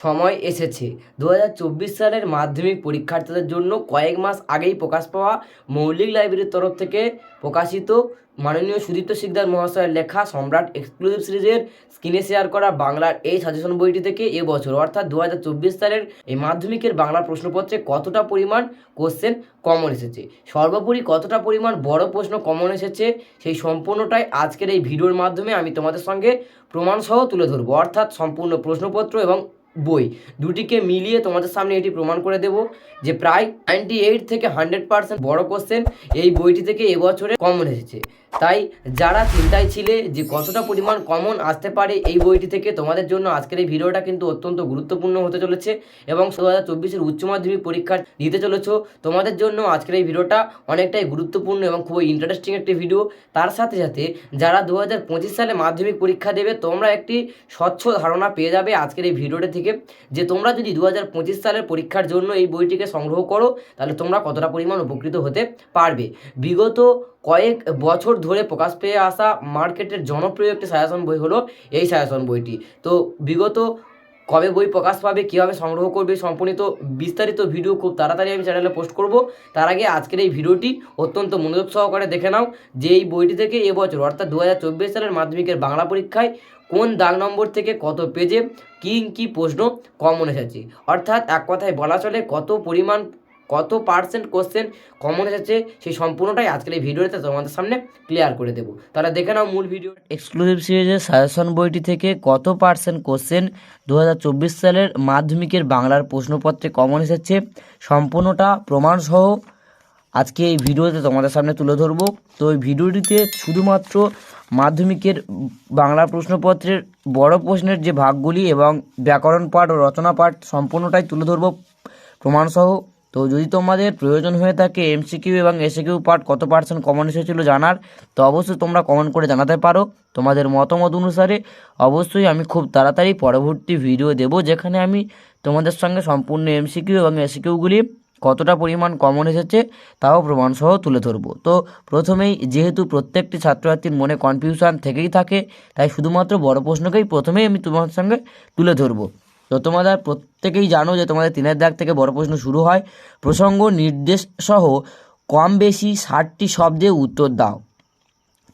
সময় এসেছে। দু হাজার চব্বিশ সালের মাধ্যমিক পরীক্ষার্থীদের জন্য কয়েক মাস আগেই প্রকাশ পাওয়া মৌলিক লাইব্রেরির তরফ থেকে প্রকাশিত মাননীয় সুদীপ্ত শিকদার মহাশয়ের লেখা সম্রাট এক্সক্লুসিভ সিরিজের স্ক্রিনে শেয়ার করা বাংলার এই সাজেশন বইটি থেকে এবছর অর্থাৎ দু হাজার চব্বিশ সালের এই মাধ্যমিকের বাংলা প্রশ্নপত্রে কতটা পরিমাণ কোশ্চেন কমন এসেছে? সর্বোপরি কতটা পরিমাণ বড় প্রশ্ন কমন এসেছে সেই সম্পূর্ণটাই আজকের এই ভিডিওর মাধ্যমে আমি তোমাদের সঙ্গে প্রমাণসহ তুলে ধরবো। অর্থাৎ সম্পূর্ণ প্রশ্নপত্র এবং বই। দুটিকে মিলিয়ে তোমাদের সামনে এটি প্রমাণ করে দেব যে প্রায় নাইনটি এইট থেকে হান্ড্রেড পার্সেন্ট বড় কোশ্চেন এই বইটি থেকে এবছরে কমন এসেছে। তাই যারা চিন্তায় ছিলে যে কতটা পরিমাণ কমন আসতে পারে এই বইটি থেকে তোমাদের জন্য আজকের এই ভিডিওটা কিন্তু অত্যন্ত গুরুত্বপূর্ণ হতে চলেছে এবং দু হাজার চব্বিশের উচ্চ মাধ্যমিক পরীক্ষা দিতে চলেছ, তোমাদের জন্য আজকের এই ভিডিওটা অনেকটাই গুরুত্বপূর্ণ এবং খুবই ইন্টারেস্টিং একটি ভিডিও তার সাথে সাথে যারা দু হাজার পঁচিশ সালে মাধ্যমিক পরীক্ষা দেবে, তোমরা একটি স্বচ্ছ ধারণা পেয়ে যাবে আজকের এই ভিডিওটা থেকে যে তোমরা যদি দু হাজার পঁচিশ সালের পরীক্ষার জন্য এই বইটিকে সংগ্রহ করো, তাহলে তোমরা কতটা পরিমাণ উপকৃত হতে পারবে। বিগত কয়েক বছর ধরে প্রকাশ পেয়ে আসা মার্কেটের জনপ্রিয় একটি সাজেশন বই হলো এই সায়াসন বইটি। তো বিগত কবে বই প্রকাশ পাবে, কীভাবে সংগ্রহ করবে, সম্পূর্ণিত বিস্তারিত ভিডিও খুব তাড়াতাড়ি আমি চ্যানেলে পোস্ট করব। তার আগে আজকের এই ভিডিওটি অত্যন্ত মনোযোগ সহকারে দেখে নাও যে এই বইটি থেকে এবছর, অর্থাৎ দু হাজার চব্বিশ সালের মাধ্যমিকের বাংলা পরীক্ষায় কোন দাগ নম্বর থেকে কত পেজে, কী কী প্রশ্ন কমন এসেছে? অর্থাৎ এক কথায় বলা চলে কত পরিমাণ কত পার্সেন্ট কোশ্চেন কমন এসেছে সেই সম্পূর্ণটাই আজকের এই ভিডিওতে তোমাদের সামনে ক্লিয়ার করে দেবো। তাহলে দেখে নাও মূল ভিডিও এক্সক্লুসিভ সিরিজের সাজেশন বইটি থেকে কত পার্সেন্ট কোশ্চেন দু হাজার চব্বিশ সালের মাধ্যমিকের বাংলার প্রশ্নপত্রে কমন এসেছে, সম্পূর্ণটা প্রমাণসহ আজকে এই ভিডিওতে তোমাদের সামনে তুলে ধরবো। তো এই ভিডিওটিতে শুধুমাত্র মাধ্যমিকের বাংলা প্রশ্নপত্রের বড় প্রশ্নের যে ভাগগুলি এবং ব্যাকরণ পাঠ ও রচনা পাঠ সম্পূর্ণটাই তুলে ধরবো। প্রমাণসহ তো যদি তোমাদের প্রয়োজন হয়ে থাকে এমসিকিউ এবং এসিকিউ পার্ট কত পার্সেন্ট কমন এসেছিল জানার, তো অবশ্যই তোমরা কমেন্ট করে জানাতে পারো। তোমাদের মতামত অনুসারে অবশ্যই আমি খুব তাড়াতাড়ি পরবর্তী ভিডিও দেব, যেখানে আমি তোমাদের সঙ্গে সম্পূর্ণ এমসিকিউ এবং এসিকিউগুলি কতটা পরিমাণ কমন এসেছে তাও প্রমাণসহ তুলে ধরবো। তো প্রথমেই যেহেতু প্রত্যেকটি ছাত্রছাত্রীর মনে কনফিউশন থেকেই থাকে, তাই শুধুমাত্র বড় প্রশ্নকেই প্রথমেই আমি তোমাদের সঙ্গে তুলে ধরবো। তো তোমরা প্রত্যেকেই জানো যে তোমাদের তিনের দাগ থেকে বড় প্রশ্ন শুরু হয়। প্রসঙ্গ, নির্দেশ সহ কম বেশি ষাটটি শব্দে উত্তর দাও।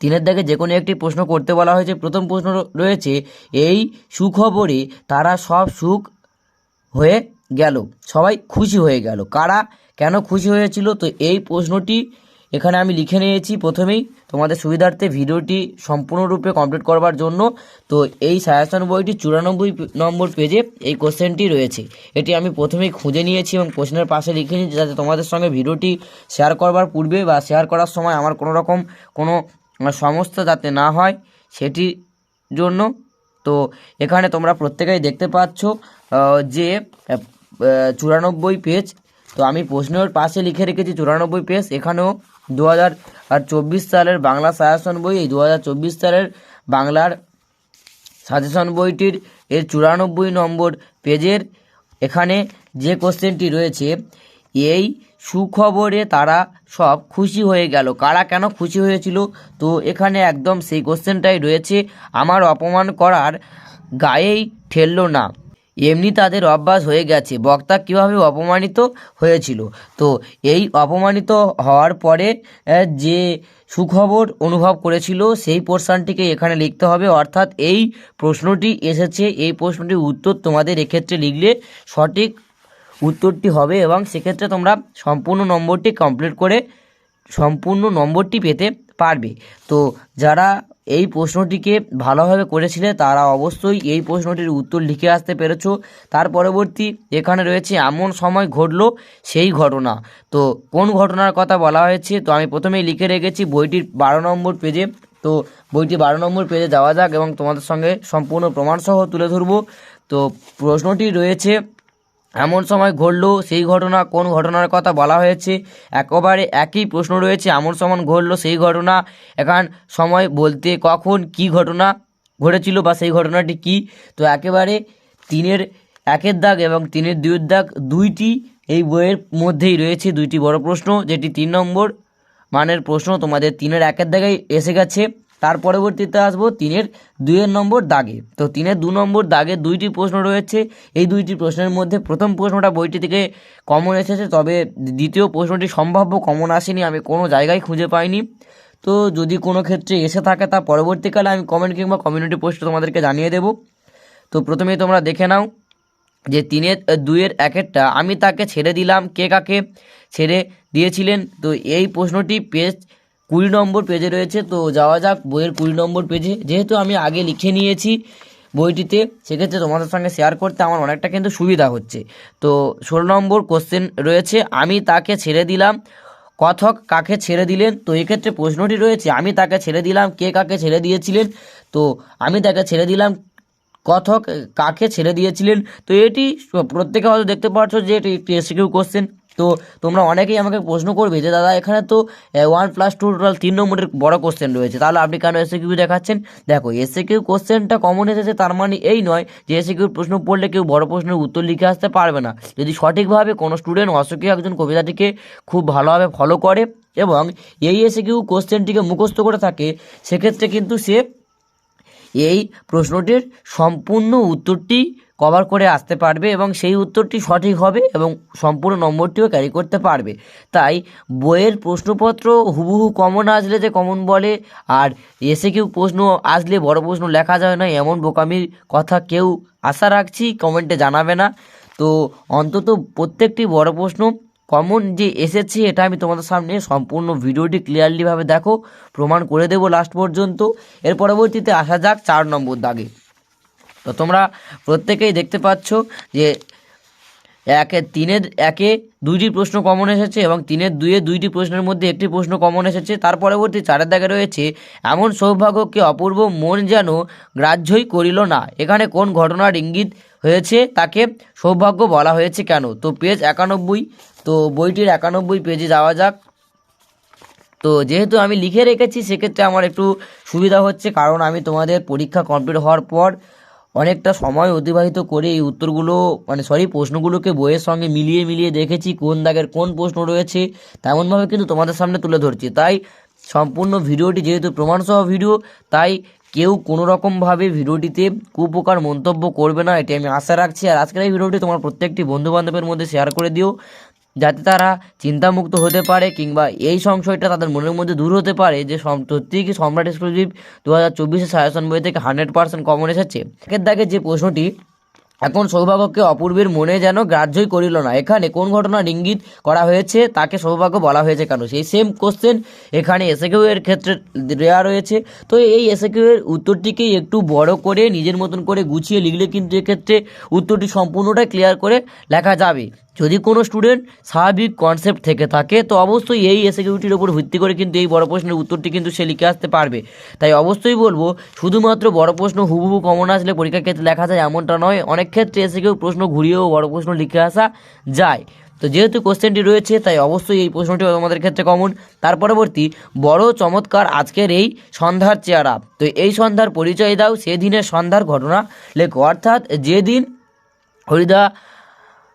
তিনের দাগে যে কোনো একটি প্রশ্ন করতে বলা হয়েছে। প্রথম প্রশ্ন রয়েছে, এই সুখবরে তারা সব সুখ হয়ে গেল, সবাই খুশি হয়ে গেল। কারা কেন খুশি হয়েছিল? তো এই প্রশ্নটি এখানে আমি লিখে নিয়েছি প্রথমেই তোমাদের সুবিধার্থে ভিডিওটি সম্পূর্ণরূপে কমপ্লিট করবার জন্য। তো এই সায়াসন বইটি চুরানব্বই নম্বর পেজে এই কোশ্চেনটি রয়েছে। এটি আমি প্রথমেই খুঁজে নিয়েছি এবং প্রশ্নের পাশে লিখে নিয়েছি যাতে তোমাদের সঙ্গে ভিডিওটি শেয়ার করবার পূর্বে বা শেয়ার করার সময় আমার কোনো রকম কোনো সমস্যা যাতে না হয় সেটির জন্য। তো এখানে তোমরা প্রত্যেকেই দেখতে পাচ্ছ যে চুরানব্বই পেজ তো আমি প্রশ্নের পাশে লিখে রেখেছি চুরানব্বই পেজ এখানেও দু হাজার আর চব্বিশ সালের বাংলা সাজেশন বই এই দু হাজার চব্বিশ সালের বাংলার সাজেশন বইটির এর চুরানব্বই নম্বর পেজের এখানে যে কোশ্চেনটি রয়েছে, এই সুখবরে তারা সব খুশি হয়ে গেল। কারা কেন খুশি হয়েছিল? তো এখানে একদম সেই কোশ্চেনটাই রয়েছে। আমার অপমান করার গায়েই ঠেললো না। এমনি তাদের অভ্যাস হয়ে গেছে। বক্তা কীভাবে অপমানিত হয়েছিল? তো এই অপমানিত হওয়ার পরে যে সুখবর অনুভব করেছিল, সেই পোর্শনটিকে এখানে লিখতে হবে। অর্থাৎ এই প্রশ্নটি এসেছে, এই প্রশ্নটির উত্তর তোমাদের এক্ষেত্রে লিখলে সঠিক উত্তরটি হবে এবং সেক্ষেত্রে তোমরা সম্পূর্ণ নম্বরটি কমপ্লিট করে, সম্পূর্ণ নম্বরটি পেতে পারবে। তো যারা এই প্রশ্নটিকে ভালোভাবে করেছিলে, তারা অবশ্যই এই প্রশ্নটির উত্তর লিখে আসতে পেরেছ। তার পরবর্তী এখানে রয়েছে, এমন সময় ঘটলো সেই ঘটনা। তো কোন ঘটনার কথা বলা হয়েছে? তো আমি প্রথমেই লিখে রেখেছি বইটির বারো নম্বর পেজে। তো বইটি বারো নম্বর পেজে যাওয়া যাক এবং তোমাদের সঙ্গে সম্পূর্ণ প্রমাণসহ তুলে ধরবো। তো প্রশ্নটি রয়েছে এমন সময় ঘটল, সেই ঘটনা কোন ঘটনার কথা বলা হয়েছে? একেবারে একই প্রশ্ন রয়েছে, এমন সময় ঘটলো, সেই ঘটনা। এখান সময় বলতে কখন কি ঘটনা ঘটেছিল বা সেই ঘটনাটি কি? তো একেবারে তিনের একের দাগ এবং তিনের দুইয়ের দাগ দুইটি এই বইয়ের মধ্যেই রয়েছে, দুইটি বড় প্রশ্ন, যেটি তিন নম্বর মানের প্রশ্ন। তোমাদের তিনের একের দাগেই এসে গেছে। তার পরবর্তীতে আসব তিনের দুইয়ের নম্বর দাগে। তো তিনের দু নম্বর দাগে দুইটি প্রশ্ন রয়েছে। এই দুইটি প্রশ্নের মধ্যে প্রথম প্রশ্নটা বইটি থেকে কমন এসেছে, তবে দ্বিতীয় প্রশ্নটি সম্ভাব্য কমন আসেনি, আমি কোনো জায়গায় খুঁজে পাইনি। তো যদি কোনো ক্ষেত্রে এসে থাকে, তা পরবর্তীকালে আমি কমেন্ট কিংবা কমিউনিটি পোস্টে তোমাদেরকে জানিয়ে দেবো। তো প্রথমেই তোমরা দেখে নাও যে তিনের দুইয়ের একেরটা আমি তাকে ছেড়ে দিলাম, কে কাকে ছেড়ে দিয়েছিলেন? তো এই প্রশ্নটি পেজ কুড়ি নম্বর পেজে রয়েছে, তো যাওয়া যাক বইয়ের কুড়ি নম্বর পেজে। যেহেতু আমি আগে লিখে নিয়েছি বইটিতে, সেক্ষেত্রে তোমাদের সঙ্গে শেয়ার করতে আমার অনেকটা কিন্তু সুবিধা হচ্ছে। তো ষোলো নম্বর কোশ্চেন রয়েছে, আমি তাকে ছেড়ে দিলাম, কথক কাকে ছেড়ে দিলেন? তো এক্ষেত্রে প্রশ্নটি রয়েছে, আমি তাকে ছেড়ে দিলাম, কে কাকে ছেড়ে দিয়েছিলেন? তো আমি তাকে ছেড়ে দিলাম, কথক কাকে ছেড়ে দিয়েছিলেন? তো এটি প্রত্যেকে হয়তো দেখতে পাচ্ছ যে এটি একটি এসিকিউ কোশ্চেন তো তোমরা অনেকেই আমাকে প্রশ্ন করবে যে, দাদা, এখানে তো ওয়ান প্লাস টু টোটাল তিন নম্বরের বড় কোশ্চেন রয়েছে। তাহলে আপনি কেন এসে কিউ দেখাচ্ছেন? দেখো এসে কিউ কোশ্চেনটা কমন এসেছে, তার মানে এই নয় যে এসে কিউ প্রশ্ন পড়লে কেউ বড় প্রশ্নের উত্তর লিখে আসতে পারবে না। যদি সঠিকভাবে কোনো স্টুডেন্ট অসুখী একজন কবিতাটিকে খুব ভালোভাবে ফলো করে এবং এই এসে কিউ কোশ্চেনটিকে মুখস্থ করে থাকে, সেক্ষেত্রে কিন্তু সে এই প্রশ্নটির সম্পূর্ণ উত্তরটি কভার করে আসতে পারবে এবং সেই উত্তরটি সঠিক হবে এবং সম্পূর্ণ নম্বরটিও ক্যারি করতে পারবে। তাই বইয়ের প্রশ্নপত্র হুবহু কমন আসলে যে কমন বলে আর এসে কেউ প্রশ্ন আসলে বড় প্রশ্ন লেখা যায় না, এমন বোকামির কথা কেউ আশা রাখছি কমেন্টে জানাবে না। তো অন্তত প্রত্যেকটি বড় প্রশ্ন কমন যে এসেছে এটা আমি তোমাদের সামনে সম্পূর্ণ ভিডিওটি ক্লিয়ারলিভাবে দেখো, প্রমাণ করে দেবো লাস্ট পর্যন্ত। এর পরবর্তীতে আসা যাক চার নম্বর দাগে। তো তোমরা প্রত্যেকেই দেখতে পাচ্ছ যে একে তিনের, একে দুইটি প্রশ্ন কমন এসেছে এবং তিনের দুইয়ে দুইটি প্রশ্নের মধ্যে একটি প্রশ্ন কমন এসেছে। তার পরবর্তী চারের দাগে রয়েছে, এমন সৌভাগ্যকে অপূর্ব মন যেন গ্রাহ্যই করিল না। এখানে কোন ঘটনার ইঙ্গিত হয়েছে? তাকে সৌভাগ্য বলা হয়েছে কেন? তো পেজ একানব্বই, তো বইটির একানব্বই পেজে যাওয়া যাক। তো যেহেতু আমি লিখে রেখেছি, সেক্ষেত্রে আমার একটু সুবিধা হচ্ছে, কারণ আমি তোমাদের পরীক্ষা কমপ্লিট হওয়ার পর অনেকটা সময় অতিবাহিত করে এই উত্তরগুলো মানে সরি প্রশ্নগুলোকে বইয়ের সঙ্গে মিলিয়ে মিলিয়ে দেখেছি, কোন দাগের কোন প্রশ্ন রয়েছে, তেমনভাবে কিন্তু তোমাদের সামনে তুলে ধরছি। তাই সম্পূর্ণ ভিডিওটি যেহেতু প্রমাণসহ ভিডিও, তাই কেউ কোনো রকমভাবে ভিডিওটিতে কুপকার মন্তব্য করবে না, এটি আমি আশা রাখছি। আর আজকের এই ভিডিওটি তোমার প্রত্যেকটি বন্ধুবান্ধবের মধ্যে শেয়ার করে দিও। যাতে তারা চিন্তামুক্ত হতে পারে কিংবা এই সংশয়টা তাদের মনের মধ্যে দূর হতে পারে যে সত্যিই কি সম্রাট এক্সক্লুসিভ দু হাজার চব্বিশে সাজেশন বই থেকে হান্ড্রেড পার্সেন্ট কমন এসেছে? একের দাগে যে প্রশ্নটি, এখন সৌভাগ্যকে অপূর্বের মনে যেন গ্রাহ্যই করিল না। এখানে কোন ঘটনার ইঙ্গিত করা হয়েছে, তাকে সৌভাগ্য বলা হয়েছে কেন? সেই সেম কোশ্চেন এখানে এসএকিউ এর ক্ষেত্রে দেওয়া রয়েছে। তো এই এসএকিউ এর উত্তরটিকে একটু বড় করে, নিজের মতন করে গুছিয়ে লিখলে কিন্তু এক্ষেত্রে উত্তরটি সম্পূর্ণটাই ক্লিয়ার করে লেখা যাবে। যদি কোনো স্টুডেন্ট স্বাভাবিক কনসেপ্ট থেকে থাকে, তো অবশ্যই এই এসএকিউটির ওপর ভিত্তি করে কিন্তু এই বড় প্রশ্নের উত্তরটি কিন্তু সে লিখে আসতে পারবে। তাই অবশ্যই বলব, শুধুমাত্র বড় প্রশ্ন হুবহু কমন আসলে পরীক্ষার ক্ষেত্রে লেখা যায় এমনটা নয়, অনেক ক্ষেত্রে এসএকিউ প্রশ্ন ঘুরিয়েও বড় প্রশ্ন লিখে আসা যায়। তো যেহেতু কোশ্চেনটি রয়েছে, তাই অবশ্যই এই প্রশ্নটি আমাদের ক্ষেত্রে কমন তার পরবর্তী, বড়, চমৎকার আজকের এই সন্ধ্যার চেহারা। তো এই সন্ধ্যার পরিচয় দাও, সেদিনের সন্ধ্যার ঘটনা লেখো। অর্থাৎ যেদিন হরিদা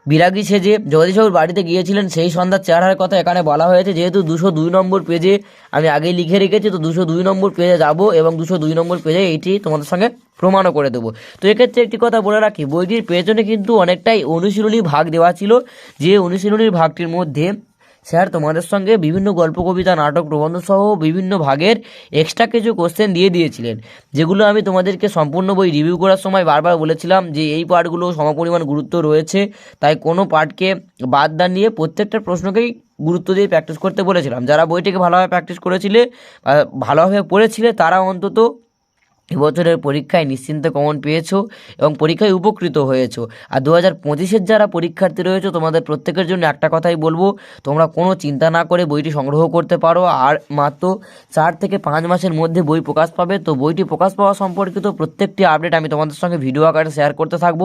বিরাগী সেজে জগদীশবাবুর বাড়িতে গিয়েছিলেন, সেই সন্ধ্যার চেহারার কথা এখানে বলা হয়েছে। যেহেতু দুশো দুই নম্বর পেজে আমি আগেই লিখে রেখেছি, তো দুশো দুই নম্বর পেজে যাব এবং দুশো দুই নম্বর পেজে এটি তোমাদের সঙ্গে প্রমাণও করে দেবো। তো এক্ষেত্রে একটি কথা বলে রাখি, বইটির পেছনে কিন্তু অনেকটাই অনুশীলনী ভাগ দেওয়া ছিল। যে অনুশীলনীর ভাগটির মধ্যে স্যার, তোমাদের সঙ্গে বিভিন্ন গল্প, কবিতা, নাটক, প্রবন্ধ সহ বিভিন্ন ভাগের এক্সট্রা কিছু কোশ্চেন দিয়ে দিয়েছিলেন, যেগুলো আমি তোমাদেরকে সম্পূর্ণ বই রিভিউ করার সময় বারবার বলেছিলাম যে এই পার্টগুলো সমপরিমাণ গুরুত্ব রয়েছে, তাই কোনো পার্টকে বাদ না নিয়ে প্রত্যেকটা প্রশ্নকেই গুরুত্ব দিয়ে প্র্যাকটিস করতে বলেছিলাম। যারা বইটিকে ভালোভাবে প্র্যাকটিস করেছিলে ভালোভাবে পড়েছিলে, তারা অন্তত এবছরের পরীক্ষায় নিশ্চিন্তে কমন পেয়েছ এবং পরীক্ষায় উপকৃত হয়েছো। আর দু হাজার পঁচিশের যারা পরীক্ষার্থী রয়েছে, তোমাদের প্রত্যেকের জন্য একটা কথাই বলব, তোমরা কোনো চিন্তা না করে বইটি সংগ্রহ করতে পারো। আর মাত্র চার থেকে পাঁচ মাসের মধ্যে বই প্রকাশ পাবে। তো বইটি প্রকাশ পাওয়া সম্পর্কিত প্রত্যেকটি আপডেট আমি তোমাদের সঙ্গে ভিডিও আকারে শেয়ার করতে থাকব।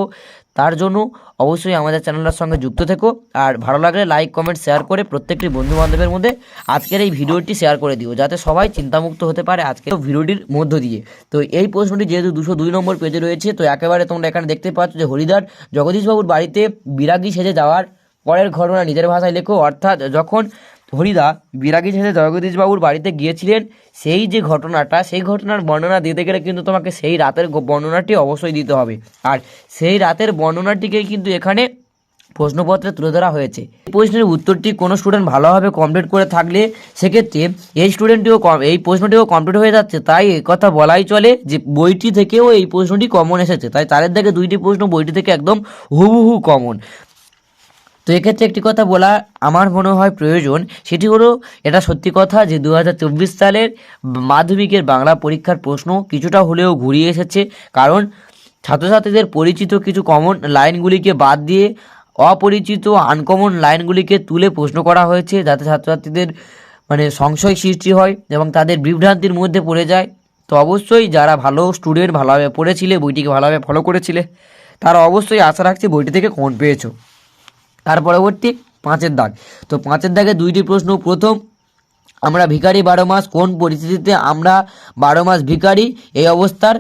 তার জন্য অবশ্যই আমাদের চ্যানেলের সঙ্গে যুক্ত থেকো। আর ভালো লাগলে লাইক কমেন্ট শেয়ার করে প্রত্যেকটি বন্ধু বান্ধবের মধ্যে আজকের এই ভিডিওটি শেয়ার করে দিও, যাতে সবাই চিন্তামুক্ত হতে পারে আজকের ভিডিওটির মধ্য দিয়ে। তো এই প্রশ্নটি যেহেতু দুশো দুই নম্বর পেজে রয়েছে, তো একেবারে তোমরা এখানে দেখতে পাচ্ছ যে হরিদার জগদীশবাবুর বাড়িতে বিরাগী সেজে যাওয়ার পরের ঘটনা নিজের ভাষায় লেখো। অর্থাৎ যখন হরিদা বিরাগী ছেলে জগদীশ বাবুর বাড়িতে গিয়েছিলেন, সেই যে ঘটনাটা, সেই ঘটনার বর্ণনা দিতে গেলে কিন্তু তোমাকে সেই রাতের বর্ণনাটি অবশ্যই দিতে হবে। আর সেই রাতের বর্ণনাটিকেই কিন্তু এখানে প্রশ্নপত্রে তুলে ধরা হয়েছে। এই প্রশ্নের উত্তরটি কোনো স্টুডেন্ট ভালোভাবে কমপ্লিট করে থাকলে সেক্ষেত্রে এই স্টুডেন্টটিও কম এই প্রশ্নটিও কমপ্লিট হয়ে যাচ্ছে। তাই কথা বলাই চলে যে বইটি থেকেও এই প্রশ্নটি কমন এসেছে। তাই চারের দিকে দুইটি প্রশ্ন বইটি থেকে একদম হুবহু কমন তো এক্ষেত্রে একটি কথা বলা আমার মনে হয় প্রয়োজন, সেটি হলো এটা সত্যি কথা যে দু হাজার চব্বিশ সালের মাধ্যমিকের বাংলা পরীক্ষার প্রশ্ন কিছুটা হলেও ঘুরিয়ে এসেছে। কারণ ছাত্রছাত্রীদের পরিচিত কিছু কমন লাইনগুলিকে বাদ দিয়ে অপরিচিত আনকমন লাইনগুলিকে তুলে প্রশ্ন করা হয়েছে, যাতে ছাত্রছাত্রীদের মানে সংশয় সৃষ্টি হয় এবং তাদের বিভ্রান্তির মধ্যে পড়ে যায়। তো অবশ্যই যারা ভালো স্টুডেন্ট ভালোভাবে পড়েছিলে, বইটিকে ভালোভাবে ফলো করেছিলে, তারা অবশ্যই আশা রাখছি বইটি থেকে কোন পেয়েছ। তার পরবর্তী পাঁচের দাগ। তো পাঁচের দাগে দুইটি প্রশ্ন। প্রথম, আমরা ভিখারি বারো মাস কোন পরিস্থিতিতে আমরা বারো মাস ভিখারি? এই অবস্থার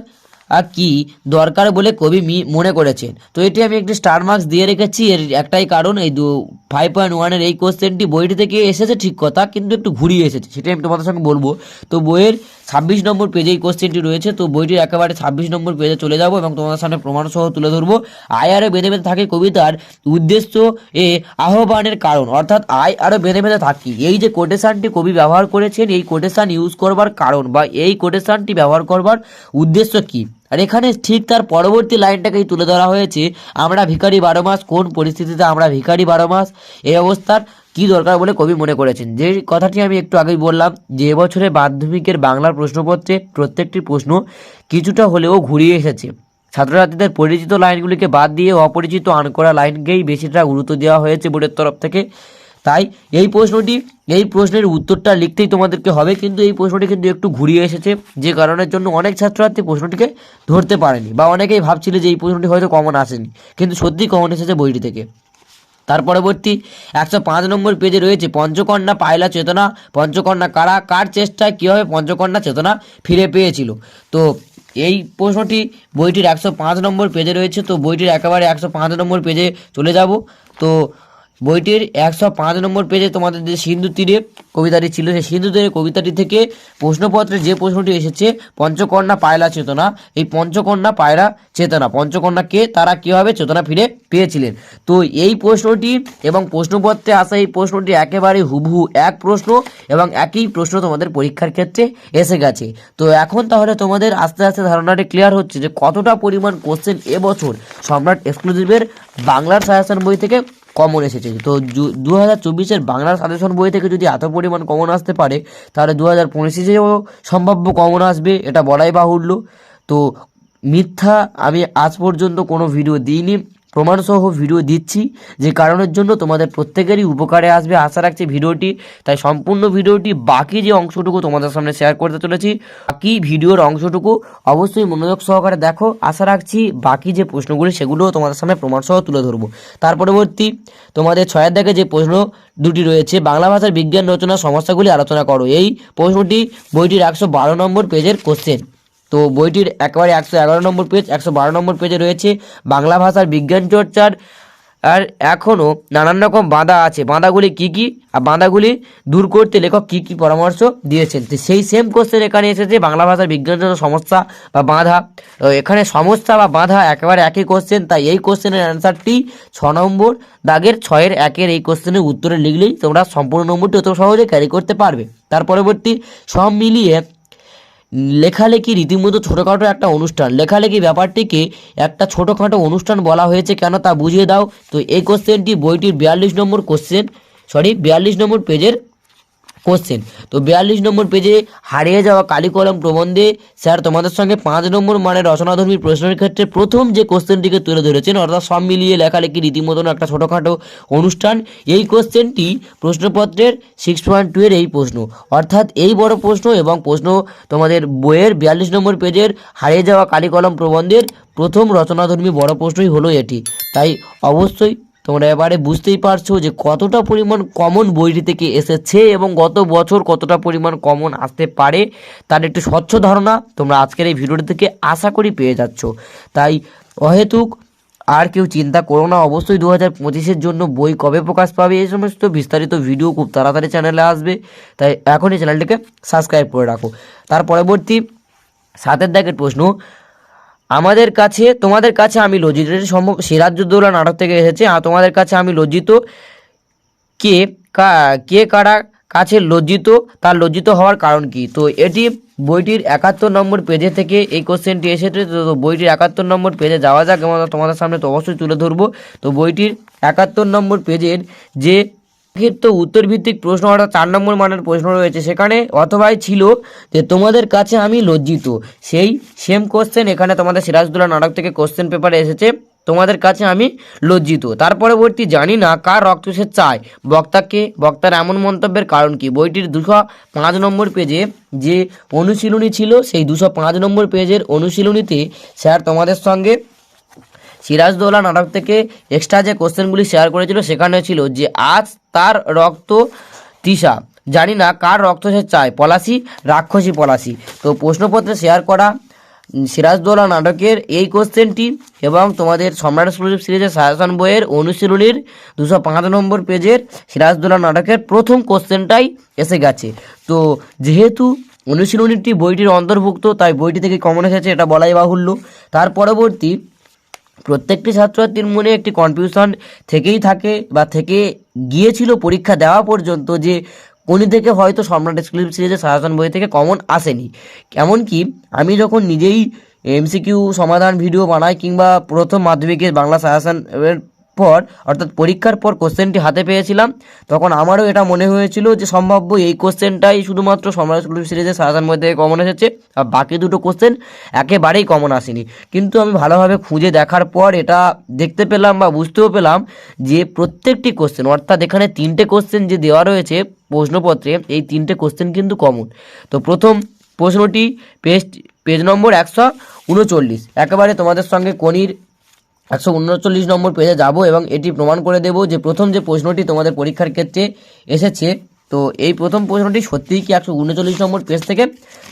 কি দরকার বলে কবি মনে করেছেন। তো এটি আমি একটি স্টার মার্কস দিয়ে রেখেছি। এর একটাই কারণ, এই দু ফাইভ পয়েন্ট ওয়ানের এই কোশ্চেনটি বইটি থেকে এসেছে ঠিক কথা, কিন্তু একটু ঘুরিয়ে এসেছে। সেটাই আমি তোমাদের সঙ্গে বলব। তো বইয়ের ছাব্বিশ নম্বর পেজে এই কোশ্চেনটি রয়েছে। তো বইটির একেবারে ছাব্বিশ নম্বর পেজে চলে যাব এবং তোমাদের সামনে প্রমাণ সহ তুলে ধরবো। আয় আরও বেঁধে বেঁধে থাকে কবিতার উদ্দেশ্য এ আহ্বানের কারণ। অর্থাৎ আয় আরও বেঁধে বেঁধে থাকি। এই যে কোটেশানটি কবি ব্যবহার করেছেন, এই কোটেশান ইউজ করবার কারণ বা এই কোটেশানটি ব্যবহার করবার উদ্দেশ্য কি? আর এখানে ঠিক তার পরবর্তী লাইনটাকেই তুলে ধরা হয়েছে, আমরা ভিখারি বারো মাস কোন পরিস্থিতিতে, আমরা ভিখারি বারো মাস এই অবস্থার কি দরকার বলে কবি মনে করেছেন? যে কথাটি আমি একটু আগেই বললাম, যে এবছরে মাধ্যমিকের বাংলার প্রশ্নপত্রে প্রত্যেকটি প্রশ্ন কিছুটা হলেও ঘুরিয়ে এসেছে। ছাত্রছাত্রীদের পরিচিত লাইনগুলিকে বাদ দিয়ে অপরিচিত আনকরা লাইনকেই বেশিটা গুরুত্ব দেওয়া হয়েছে বোর্ডের তরফ থেকে। তাই এই প্রশ্নটি, এই প্রশ্নের উত্তরটা লিখতেই তোমাদেরকে হবে, কিন্তু এই প্রশ্নটি কিন্তু একটু ঘুরিয়ে এসেছে, যে কারণের জন্য অনেক ছাত্রছাত্রী প্রশ্নটিকে ধরতে পারেনি, বা অনেকেই ভাবছিল যে এই প্রশ্নটি হয়তো কমন আসেনি, কিন্তু সত্যি কমন এসেছে বইটি থেকে। তার পরবর্তী একশো পাঁচ নম্বর পেজে রয়েছে, পঞ্চকন্যা, পায়লা চেতনা, পঞ্চকন্যা কারা, কার চেষ্টায় কীভাবে পঞ্চকন্যা চেতনা ফিরে পেয়েছিল? তো এই প্রশ্নটি বইটির একশো পাঁচ নম্বর পেজে রয়েছে, তো বইটির একেবারে একশো পাঁচ নম্বর পেজে চলে যাব। তো বইটির একশো পাঁচ নম্বর পেজে তোমাদের যে সিন্ধু তীরে কবিতাটি ছিল, সেই সিন্ধু তীরে কবিতাটি থেকে প্রশ্নপত্রে যে প্রশ্নটি এসেছে, পঞ্চকন্যা পায়লা চেতনা। এই পঞ্চকন্যা পায়রা চেতনা, পঞ্চকন্যা কে, তারা কীভাবে চেতনা ফিরে পেয়েছিলেন? তো এই প্রশ্নটি এবং প্রশ্নপত্রে আসা এই প্রশ্নটি একেবারে হুবহু এক প্রশ্ন এবং একই প্রশ্ন তোমাদের পরীক্ষার ক্ষেত্রে এসে গেছে। তো এখন তাহলে তোমাদের আস্তে আস্তে ধারণাটি ক্লিয়ার হচ্ছে যে কতটা পরিমাণ কোশ্চেন এবছর সম্রাট এক্সক্লুসিভের বাংলার সাজেশন বই থেকে কমন এসেছে। তো দু হাজার চব্বিশের বাংলার সাজেশন বই থেকে যদি এত পরিমাণ কমন আসতে পারে, তাহলে দু হাজার পঁচিশেও সম্ভাব্য কমন আসবে, এটা বলাই বাহুল্য। তো মিথ্যা আমি আজ পর্যন্ত কোনো ভিডিও দিইনি। প্রমাণসহ ভিডিও দিচ্ছি যে কারণের জন্য তোমাদের প্রত্যেকেরই উপকারে আসবে। আশা রাখছি ভিডিওটি, তাই সম্পূর্ণ ভিডিওটি, বাকি যে অংশটুকু তোমাদের সামনে শেয়ার করতে চলেছি, বাকি ভিডিওর অংশটুকু অবশ্যই মনোযোগ সহকারে দেখো। আশা রাখছি বাকি যে প্রশ্নগুলি, সেগুলোও তোমাদের সামনে প্রমাণসহ তুলে ধরবো। তার পরবর্তী, তোমাদের ছয়ের দাগে যে প্রশ্ন দুটি রয়েছে, বাংলা ভাষার বিজ্ঞান রচনার সমস্যাগুলি আলোচনা করো। এই প্রশ্নটি বইটির একশো বারো নম্বর পেজের কোশ্চেন তো বইটির একেবারে একশো এগারো নম্বর পেজ একশো বারো নম্বর পেজে রয়েছে বাংলা ভাষার বিজ্ঞান চর্চার। আর এখনও নানান রকম বাঁধা আছে। বাঁধাগুলি কি কি? আর বাঁধাগুলি দূর করতে লেখক কি কি পরামর্শ দিয়েছেন? তো সেই সেম কোশ্চেন এখানে এসেছে, বাংলা ভাষার বিজ্ঞান সমস্যা বা বাঁধা। তো এখানে সমস্যা বা বাঁধা একেবারে একই কোশ্চেন তাই এই কোশ্চেনের অ্যান্সারটি ছ নম্বর দাগের ছয়ের একের এই কোশ্চেনের উত্তরে লিখলেই তোমরা সম্পূর্ণ নম্বরটি অত সহজে ক্যারি করতে পারবে। তার পরবর্তী সব মিলিয়ে লেখালেখি রীতিমতো ছোটোখাটো একটা অনুষ্ঠান। লেখালেখি ব্যাপারটিকে একটা ছোটোখাটো অনুষ্ঠান বলা হয়েছে কেন তা বুঝিয়ে দাও। তো এই কোশ্চেনটি বইটির বিয়াল্লিশ নম্বর কোশ্চেন সরি বিয়াল্লিশ নম্বর পেজের কোশ্চেন তো বিয়াল্লিশ নম্বর পেজে হারিয়ে যাওয়া কালিকলম প্রবন্ধে স্যার তোমাদের সঙ্গে পাঁচ নম্বর মানে রচনাধর্মী প্রশ্নের ক্ষেত্রে প্রথম যে কোশ্চেনটিকে তুলে ধরেছেন, অর্থাৎ সব মিলিয়ে লেখালেখি রীতিমতন একটা ছোটোখাটো অনুষ্ঠান, এই কোশ্চেনটি প্রশ্নপত্রের সিক্স পয়েন্ট টু এর এই প্রশ্ন। অর্থাৎ এই বড় প্রশ্ন এবং প্রশ্ন তোমাদের বইয়ের বিয়াল্লিশ নম্বর পেজের হারিয়ে যাওয়া কালিকলম প্রবন্ধের প্রথম রচনাধর্মী বড় প্রশ্নই হলো এটি। তাই অবশ্যই তোমরা এবারে বুঝতেই পারছ যে কতটা পরিমাণ কমন বইটি থেকে এসেছে এবং গত বছর কতটা পরিমাণ কমন আসতে পারে, তার একটি স্বচ্ছ ধারণা তোমরা আজকের এই ভিডিওটি থেকে আশা করি পেয়ে যাচ্ছ। তাই অহেতুক আর কেউ চিন্তা করো না, অবশ্যই দু হাজার পঁচিশের জন্য বই কবে প্রকাশ পাবে এই সমস্ত বিস্তারিত ভিডিও খুব তাড়াতাড়ি চ্যানেলে আসবে। তাই এখনই চ্যানেলটিকে সাবস্ক্রাইব করে রাখো। তার পরবর্তী সাতের দাগের প্রশ্ন আমাদের কাছে, তোমাদের কাছে আমি লজ্জিত। এটা সম্ভব সিরাজউদ্দৌলা নাটক থেকে এসেছে। আর তোমাদের কাছে আমি লজ্জিত কে কা- কারা কাছে লজ্জিত, তার লজ্জিত হওয়ার কারণ কি? তো এটি বইটির একাত্তর নম্বর পেজে থেকে এই কোশ্চেনটি এসেছে। তো বইটির একাত্তর নম্বর পেজে যাওয়া যাক, এবং তোমাদের সামনে তো অবশ্যই তুলে ধরবো। তো বইটির একাত্তর নম্বর পেজের যে তো উত্তর ভিত্তিক প্রশ্ন অর্থাৎ চার নম্বর মানের প্রশ্ন রয়েছে সেখানে, অথবাই ছিল যে তোমাদের কাছে আমি লজ্জিত। সেই সেম কোশ্চেন এখানে তোমাদের সিরাজদুল্লাহ নাটক থেকে কোশ্চেন পেপারে এসেছে, তোমাদের কাছে আমি লজ্জিত। তার পরবর্তী জানি না কার রক্ত সে চায়, বক্তাকে, বক্তার এমন মন্তব্যের কারণ কি? বইটির দুশো পাঁচ নম্বর পেজে যে অনুশীলনী ছিল, সেই দুশো পাঁচ নম্বর পেজের অনুশীলনীতে স্যার তোমাদের সঙ্গে সিরাজদৌলা নাটক থেকে এক্সট্রা যে কোশ্চেনগুলি শেয়ার করেছিল সেখানে ছিল যে, আজ তার রক্ত তৃষা। জানি না কার রক্ত সে চায়, পলাশি, রাক্ষসী পলাশি। তো প্রশ্নপত্রে শেয়ার করা, সিরাজদৌলা নাটকের এই কোশ্চেনটি এবং তোমাদের সম্রাট এক্সক্লুসিভ সিরিজের সাজেশন বইয়ের অনুশীলনীর দুশো পাঁচ নম্বর পেজের সিরাজদৌলা নাটকের প্রথম কোশ্চেনটাই এসে গেছে। তো যেহেতু অনুশীলনীটি বইটির অন্তর্ভুক্ত, তাই বইটি থেকে কমন এসেছে, এটা বলাই বাহুল্য। তার পরবর্তী প্রত্যেকটি ছাত্রছাত্রীর মনে একটি কনফিউশন থেকেই থাকে বা থেকে গিয়েছিল পরীক্ষা দেওয়া পর্যন্ত যে কোনি থেকে হয়তো সম্রাট এক্সক্লুসিভ সিরিজের সাজেশন বই থেকে কমন আসেনি। এমনকি আমি যখন নিজেই এমসিকিউ সমাধান ভিডিও বানাই কিংবা প্রথম মাধ্যমিকের বাংলা সাজেশন এর পর, অর্থাৎ পরীক্ষার পর কোশ্চেনটি হাতে পেয়েছিলাম, তখন আমারও এটা মনে হয়েছিল যে সম্ভাব্য এই কোশ্চেনটাই শুধুমাত্র সম্রাট এক্সক্লুসিভ সিরিজের সাজেশন বই থেকে কমন এসেছে, আর বাকি দুটো কোশ্চেন একেবারেই কমন আসেনি। কিন্তু আমি ভালোভাবে খুঁজে দেখার পর এটা দেখতে পেলাম বা বুঝতেও পেলাম যে প্রত্যেকটি কোশ্চেন, অর্থাৎ এখানে তিনটে কোশ্চেন যে দেওয়া রয়েছে প্রশ্নপত্রে, এই তিনটে কোশ্চেন কিন্তু কমন তো প্রথম প্রশ্নটি, পেজ পেজ নম্বর একশো উনচল্লিশ। একেবারে তোমাদের সঙ্গে কনির একশো উনচল্লিশ নম্বর পেজে যাব এবং এটি প্রমাণ করে দেব যে প্রথম যে প্রশ্নটি তোমাদের পরীক্ষার ক্ষেত্রে এসেছে, তো এই প্রথম প্রশ্নটি সত্যিই কি একশো উনচল্লিশ নম্বর পেজ থেকে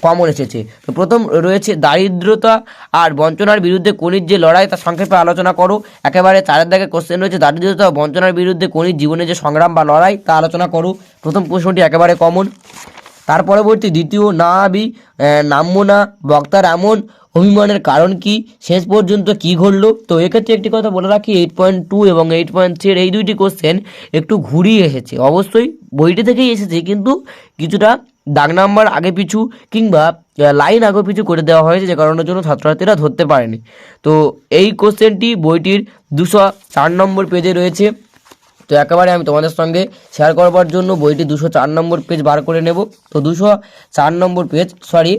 কমন এসেছে? তো প্রথম রয়েছে, দারিদ্রতা আর বঞ্চনার বিরুদ্ধে কনির যে লড়াই তা সংক্ষেপে আলোচনা করো। একেবারে চারের দাগে কোশ্চেন রয়েছে, দারিদ্রতা বঞ্চনার বিরুদ্ধে কনির জীবনে যে সংগ্রাম বা লড়াই তা আলোচনা করো। প্রথম প্রশ্নটি একেবারে কমন তার পরবর্তী দ্বিতীয় না আবি নামবো না। বক্তার এমন অভিমানের কারণ কি? শেষ পর্যন্ত কি ঘটলো? তো এক্ষেত্রে একটি কথা বলে রাখি এইট পয়েন্ট টু এবং এইট পয়েন্ট থ্রির এই দুইটি কোশ্চেন একটু ঘুরিয়ে এসেছে। অবশ্যই বইটি থেকেই এসেছে, কিন্তু কিছুটা দাগ নাম্বার আগে পিছু কিংবা লাইন আগে পিছু করে দেওয়া হয়েছে, যে কারণের জন্য ছাত্রছাত্রীরা ধরতে পারেনি। তো এই কোশ্চেনটি বইটির দুশো চার নম্বর পেজে রয়েছে। তো একেবারে আমি তোমাদের সঙ্গে শেয়ার করবার জন্য বইটি দুশো চার নম্বর পেজ বার করে নেব। তো দুশো চার নম্বর পেজ সরি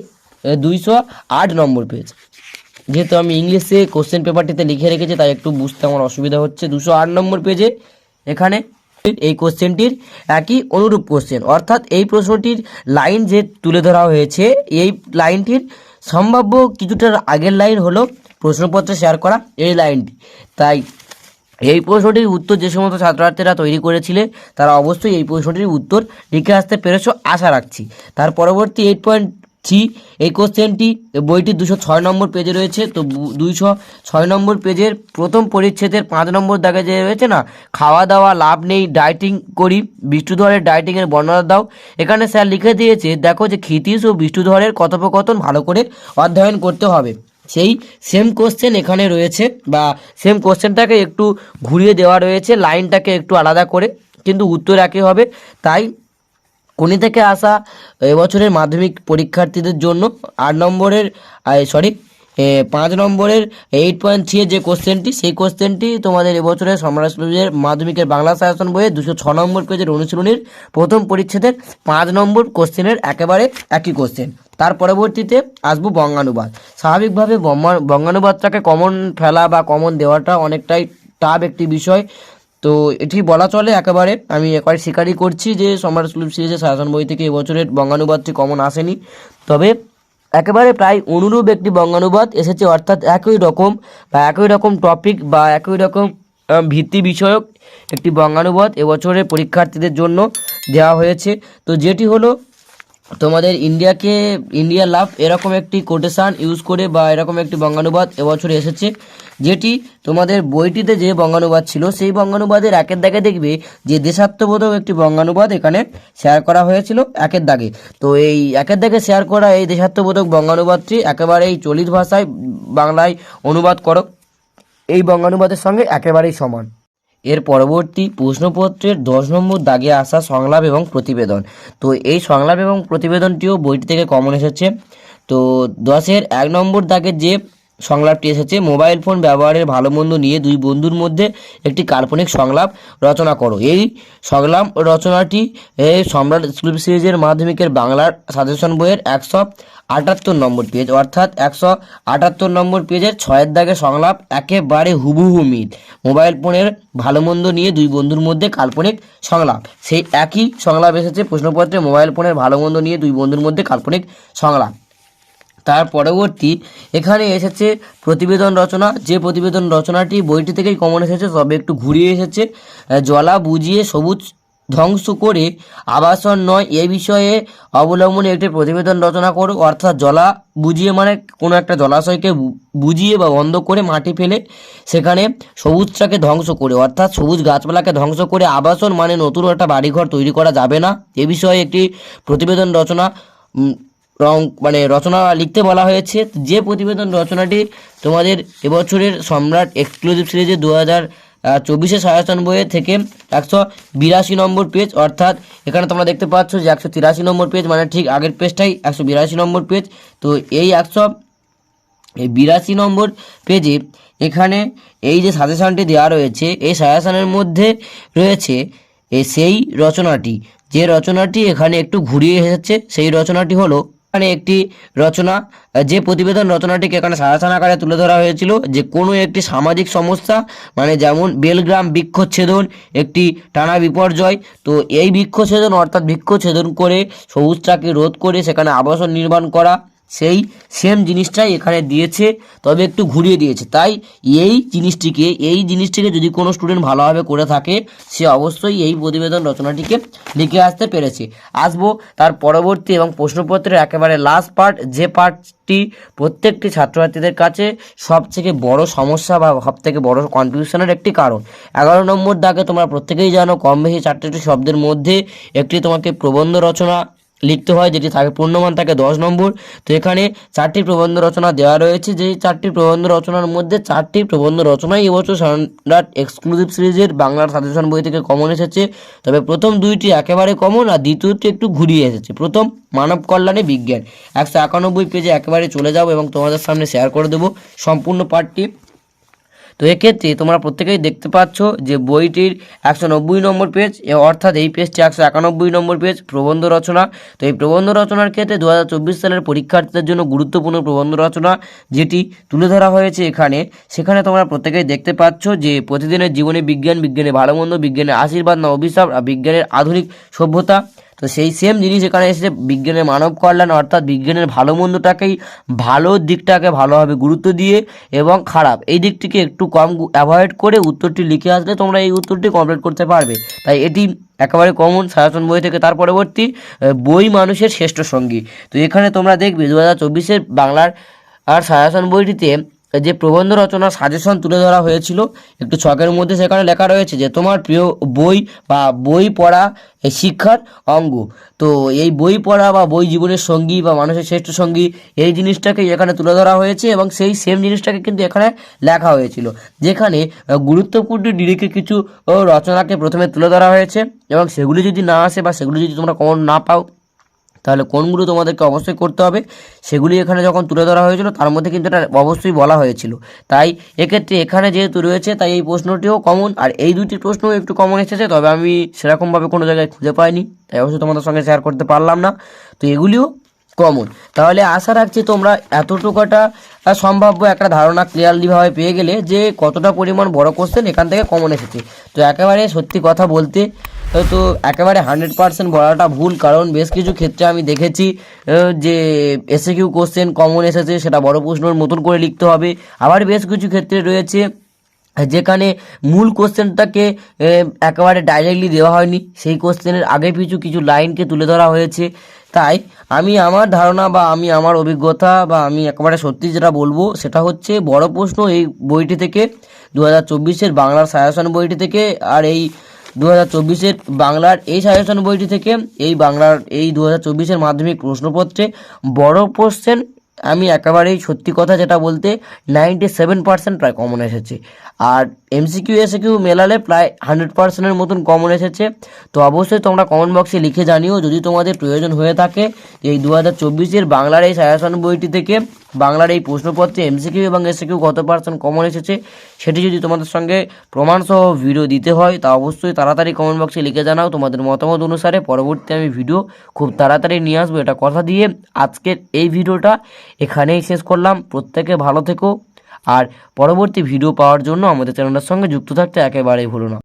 দুইশো আট নম্বর পেজ যেহেতু আমি ইংলিশে কোশ্চেন পেপারটিতে লিখে রেখেছি, তাই একটু বুঝতে আমার অসুবিধা হচ্ছে। দুশো আট নম্বর পেজে এখানে এই কোশ্চেনটির একই অনুরূপ কোশ্চেন অর্থাৎ এই প্রশ্নটির লাইন যে তুলে ধরা হয়েছে, এই লাইনটির সম্ভাব্য কিছুটার আগের লাইন হলো প্রশ্নপত্রে শেয়ার করা এই লাইনটি তাই এই প্রশ্নটির উত্তর যে সমস্ত ছাত্রছাত্রীরা তৈরি করেছিলে, তারা অবশ্যই এই প্রশ্নটির উত্তর লিখে আসতে পেরেছ, আশা রাখছি। তার পরবর্তী এইট পয়েন্ট থ্রি এই কোশ্চেনটি বইটির দুশো ছয় নম্বর পেজে রয়েছে। তো দুইশো ছয় নম্বর পেজের প্রথম পরিচ্ছেদের পাঁচ নম্বর দাগে যে রয়েছে না, খাওয়া দাওয়া, লাভ নেই ডায়েটিং করি বিষ্ণুধরের ডায়েটিংয়ের বর্ণনা দাও। এখানে স্যার লিখে দিয়েছে, দেখো যে ক্ষিতীশ ও বিষ্ণুধরের কথোপকথন ভালো করে অধ্যয়ন করতে হবে। সেই সেম কোশ্চেন এখানে রয়েছে বা সেম কোশ্চেনটাকে একটু ঘুরিয়ে দেওয়া রয়েছে লাইনটাকে একটু আলাদা করে, কিন্তু উত্তর একই হবে। তাই কোনি থেকে আসা এবছরের মাধ্যমিক পরীক্ষার্থীদের জন্য আট নম্বরের সরি পাঁচ নম্বরের এইট পয়েন্ট থ্রি যে কোশ্চেনটি সেই কোশ্চেনটি তোমাদের এবছরের সমাজের মাধ্যমিকের বাংলা সাজেশন বইয়ে দুশো ছ নম্বর পেজের অনুশীলনীর প্রথম পরিচ্ছেদের পাঁচ নম্বর কোশ্চেনের একেবারে একই কোশ্চেন তার পরবর্তীতে আসব বঙ্গানুবাদ। স্বাভাবিকভাবে বঙ্গা- বঙ্গানুবাদটাকে কমন ফেলা বা কমন দেওয়াটা অনেকটাই টাফ একটি বিষয়। তো এটি বলা চলে একেবারে। আমি একবার স্বীকারই করছি যে সম্রাট সিরিজের সাজেশন বই থেকে এবছরের বঙ্গানুবাদটি কমন আসেনি। তবে একেবারে প্রায় অনুরূপ একটি বঙ্গানুবাদ এসেছে, অর্থাৎ একই রকম বা একই রকম টপিক বা একই রকম ভিত্তি বিষয়ক একটি বঙ্গানুবাদ এবছরের পরীক্ষার্থীদের জন্য দেওয়া হয়েছে। তো যেটি হলো, তোমাদের ইন্ডিয়াকে, ইন্ডিয়া লাভ এরকম একটি কোটেশান ইউজ করে বা এরকম একটি বঙ্গানুবাদ এবছর এসেছে। যেটি তোমাদের বইটিতে যে বঙ্গানুবাদ ছিল, সেই বঙ্গানুবাদের একের দাগে দেখবে যে দেশাত্মবোধক একটি বঙ্গানুবাদ এখানে শেয়ার করা হয়েছিল একের দাগে। তো এই একের দাগে শেয়ার করা এই দেশাত্মবোধক বঙ্গানুবাদটি একেবারেই চলিত ভাষায় বাংলায় অনুবাদ করো। এই বঙ্গানুবাদের সঙ্গে একেবারেই সমান। এর পরবর্তী প্রশ্নপত্রের দশ নম্বর দাগে আসা সংলাপ এবং প্রতিবেদন। তো এই সংলাপ এবং প্রতিবেদনটিও বইটি থেকে কমন এসেছে। তো দশের এক নম্বর দাগের যে সংলাপটি এসেছে, মোবাইল ফোন ব্যবহারের ভালো মন্দ নিয়ে দুই বন্ধুর মধ্যে একটি কাল্পনিক সংলাপ রচনা করো। এই সংলাপ রচনাটি সম্রাট স্কুল সিরিজের মাধ্যমিকের বাংলার সাজেশন বইয়ের একশো আটাত্তর নম্বর পেজ, অর্থাৎ একশো আটাত্তর নম্বর পেজের ছয়ের দাগে সংলাপ একেবারে হুবহু মিল। মোবাইল ফোনের ভালো মন্দ নিয়ে দুই বন্ধুর মধ্যে কাল্পনিক সংলাপ। সেই একই সংলাপ এসেছে প্রশ্নপত্রে, মোবাইল ফোনের ভালো মন্দ নিয়ে দুই বন্ধুর মধ্যে কাল্পনিক সংলাপ। তার পরবর্তী এখানে এসেছে প্রতিবেদন রচনা। যে প্রতিবেদন রচনাটি বইটি থেকেই কমন এসেছে, তবে একটু ঘুরিয়ে এসেছে। জলা বুঝিয়ে সবুজ ধ্বংস করে আবাসন নয়, এ বিষয়ে অবলম্বনে একটি প্রতিবেদন রচনা করো। অর্থাৎ জলা বুঝিয়ে মানে কোনো একটা জলাশয়কে বুঝিয়ে বা বন্ধ করে মাটি ফেলে সেখানে সবুজটাকে ধ্বংস করে। অর্থাৎ সবুজ গাছপালাকে ধ্বংস করে আবাসন মানে নতুন একটা বাড়িঘর তৈরি করা যাবে না। এ বিষয়ে একটি প্রতিবেদন রচনা। রং মানে রচনা লিখতে বলা হয়েছে। যে প্রতিবেদন রচনাটি তোমাদের এবছরের সম্রাট এক্সক্লুসিভ সিরিজে দু হাজার চব্বিশে বইয়ে থেকে একশো বিরাশি নম্বর পেজ অর্থাৎ এখানে তোমরা দেখতে পাচ্ছ যে একশো তিরাশি নম্বর পেজ মানে ঠিক আগের পেজটাই একশো বিরাশি নম্বর পেজ তো এই একশো বিরাশি নম্বর পেজে এখানে এই যে সাজেশনটি দেওয়া রয়েছে, এই সাজেশনের মধ্যে রয়েছে সেই রচনাটি। যে রচনাটি এখানে একটু ঘুরিয়ে এসেছে, সেই রচনাটি হলো এখানে একটি রচনা, যে প্রতিবেদন রচনাটিকে এখানে সাজেশন আকারে তুলে ধরা হয়েছিল যে কোনো একটি সামাজিক সমস্যা মানে যেমন বেলগ্রাম বৃক্ষচ্ছেদন, একটি টানা বিপর্যয়, তো এই বৃক্ষচ্ছেদন অর্থাৎ বৃক্ষচ্ছেদন করে সবুজটাকে রোধ করে সেখানে আবাসন নির্মাণ করা সেই সেম জিনিসটাই এখানে দিয়েছে, তবে একটু ঘুরিয়ে দিয়েছে। তাই এই জিনিসটিকে এই জিনিসটিকে যদি কোনো স্টুডেন্ট ভালোভাবে করে থাকে, সে অবশ্যই এই প্রতিবেদন রচনাটিকে লিখে আসতে পেরেছে। আসব তার পরবর্তী এবং প্রশ্নপত্রের একেবারে লাস্ট পার্ট যে পার্টটি প্রত্যেকটি ছাত্রছাত্রীদের কাছে সবথেকে বড় সমস্যা বা সবথেকে বড় কনফিউশনের একটি কারণ। এগারো নম্বর দাগে তোমরা প্রত্যেকেই জানো কম বেশি চারটি শব্দের মধ্যে একটি তোমাকে প্রবন্ধ রচনা লিখতে হয় যেটি থাকে পূর্ণমান থাকে দশ নম্বর। তো এখানে চারটি প্রবন্ধ রচনা দেওয়া রয়েছে। যে চারটি প্রবন্ধ রচনার মধ্যে চারটি প্রবন্ধ রচনাই এবছর সম্রাট এক্সক্লুসিভ সিরিজের বাংলার সাজেশন বই থেকে কমন এসেছে। তবে প্রথম দুইটি একেবারে কমন আর দ্বিতীয়টি একটু ঘুরিয়ে এসেছে। প্রথম, মানব কল্যাণে বিজ্ঞান। একশো একানব্বই পেজে একেবারে চলে যাব এবং তোমাদের সামনে শেয়ার করে দেবো। সম্পূর্ণ পাঠটি তো এক্ষেত্রে তোমরা প্রত্যেকেই দেখতে পাচ্ছ যে বইটির একশো নব্বই নম্বর পেজ অর্থাৎ এই পেজটি একশো একানব্বই নম্বর পেজ প্রবন্ধ রচনা। তো এই প্রবন্ধ রচনার ক্ষেত্রে দু হাজার চব্বিশ সালের পরীক্ষার্থীদের জন্য গুরুত্বপূর্ণ প্রবন্ধ রচনা যেটি তুলে ধরা হয়েছে এখানে। সেখানে তোমরা প্রত্যেকেই দেখতে পাচ্ছ যে প্রতিদিনের জীবনে বিজ্ঞান বিজ্ঞানের ভালো মন্দ বিজ্ঞানের আশীর্বাদ, না অভিশাপ বিজ্ঞানের আধুনিক সভ্যতা। তো সেই সেম জিনিস এখানে এসেছে, বিজ্ঞানের মানব কল্যাণ, অর্থাৎ বিজ্ঞানের ভালো মন্দটাকেই ভালো দিকটাকে ভালোভাবে গুরুত্ব দিয়ে এবং খারাপ। এই দিকটিকে একটু কম অ্যাভয়েড করে উত্তরটি লিখে আসলে তোমরা এই উত্তরটি কমপ্লিট করতে পারবে। তাই এটি একেবারে কমন সাজেশন বই থেকে তার পরবর্তী বই মানুষের শ্রেষ্ঠ সঙ্গী। তো এখানে তোমরা দেখবে দু হাজার চব্বিশের বাংলার আর সাজেশন বইটিতে যে প্রবন্ধ রচনা সাজেশন তুলে ধরা হয়েছিল, একটু ছকের মধ্যে সেখানে লেখা রয়েছে যে, তোমার প্রিয় বই বা বই পড়া শিক্ষার অঙ্গ। তো এই বই পড়া বা বই জীবনের সঙ্গী বা মানুষের শ্রেষ্ঠ সঙ্গী, এই জিনিসটাকে এখানে তুলে ধরা হয়েছে এবং সেই সেম জিনিসটাকে কিন্তু এখানে লেখা হয়েছিল, যেখানে গুরুত্বপূর্ণ ডিরেক্টে কিছু রচনাকে প্রথমে তুলে ধরা হয়েছে এবং সেগুলি যদি না আসে বা সেগুলি যদি তোমরা কমন না পাও তাহলে কোনগুলো তোমাদেরকে অবশ্যই করতে হবে? সেগুলি এখানে যখন তুলে ধরা হয়েছিল, তার মধ্যে কিন্তু এটা অবশ্যই বলা হয়েছিল। তাই এক্ষেত্রে এখানে যেহেতু রয়েছে, তাই এই প্রশ্নটিও কমন আর এই দুটি প্রশ্নও একটু কমন এসেছে, তবে আমি সেরকমভাবে কোনো জায়গায় খুঁজে পাইনি, তাই অবশ্যই তোমাদের সঙ্গে শেয়ার করতে পারলাম না। তো এগুলিও কমন তাহলে আশা রাখছি তোমরা এতটুকুটা সম্ভাব্য একটা ধারণা ক্লিয়ারলিভাবে পেয়ে গেলে যে কতটা পরিমাণ বড় কোশ্চেন এখান থেকে কমন এসেছে। তো একেবারে সত্যি কথা বলতে তো একেবারে হান্ড্রেড পার্সেন্ট বলাটা ভুল, কারণ বেশ কিছু ক্ষেত্রে আমি দেখেছি যে এসে কিউ কোশ্চেন কমন এসেছে, সেটা বড় প্রশ্নের মতন করে লিখতে হবে। আবার বেশ কিছু ক্ষেত্রে রয়েছে, যেখানে মূল কোশ্চেনটাকে একেবারে ডাইরেক্টলি দেওয়া হয়নি। সেই কোশ্চেনের আগে পিছু কিছু লাইনকে তুলে ধরা হয়েছে। তাই আমি আমার ধারণা বা আমি আমার অভিজ্ঞতা বা আমি একেবারে সত্যি যেটা বলব, সেটা হচ্ছে বড় প্রশ্ন এই বইটি থেকে দু হাজার চব্বিশের বাংলার সাজেশন বইটি থেকে, আর এই দু হাজার চব্বিশের বাংলার এই সাজেশন বইটি থেকে এই বাংলার এই দু হাজার চব্বিশের মাধ্যমিক প্রশ্নপত্রে বড় কোশ্চেন আমি একেবারেই সত্যি কথা যেটা বলতে নাইনটি সেভেন পার্সেন্ট প্রায় কমন এসেছে। আর এমসিকিউ এসে কিউ মেলালে প্রায় হান্ড্রেড পার্সেন্টের মতন কমন এসেছে। তো অবশ্যই তোমরা কমেন্ট বক্সে লিখে জানিও, যদি তোমাদের প্রয়োজন হয়ে থাকে এই দু হাজার চব্বিশের বাংলার এই সাজেশন বইটি থেকে বাংলার এই প্রশ্নপত্রে এমসিকিউ এবং এসিকিউ কত পার্সেন্ট কমন এসেছে, সেটি যদি তোমাদের সঙ্গে প্রমাণসহ ভিডিও দিতে হয়, তা অবশ্যই তাড়াতাড়ি কমেন্ট বক্সে লিখে জানাও। তোমাদের মতামত অনুসারে পরবর্তী আমি ভিডিও খুব তাড়াতাড়ি নিয়ে আসব। এটা কথা দিয়ে আজকের এই ভিডিওটা এখানেই শেষ করলাম। প্রত্যেকে ভালো থেকো। আর পরবর্তী ভিডিও পাওয়ার জন্য আমাদের চ্যানেলের সঙ্গে যুক্ত থাকতে একেবারেই ভুলো না।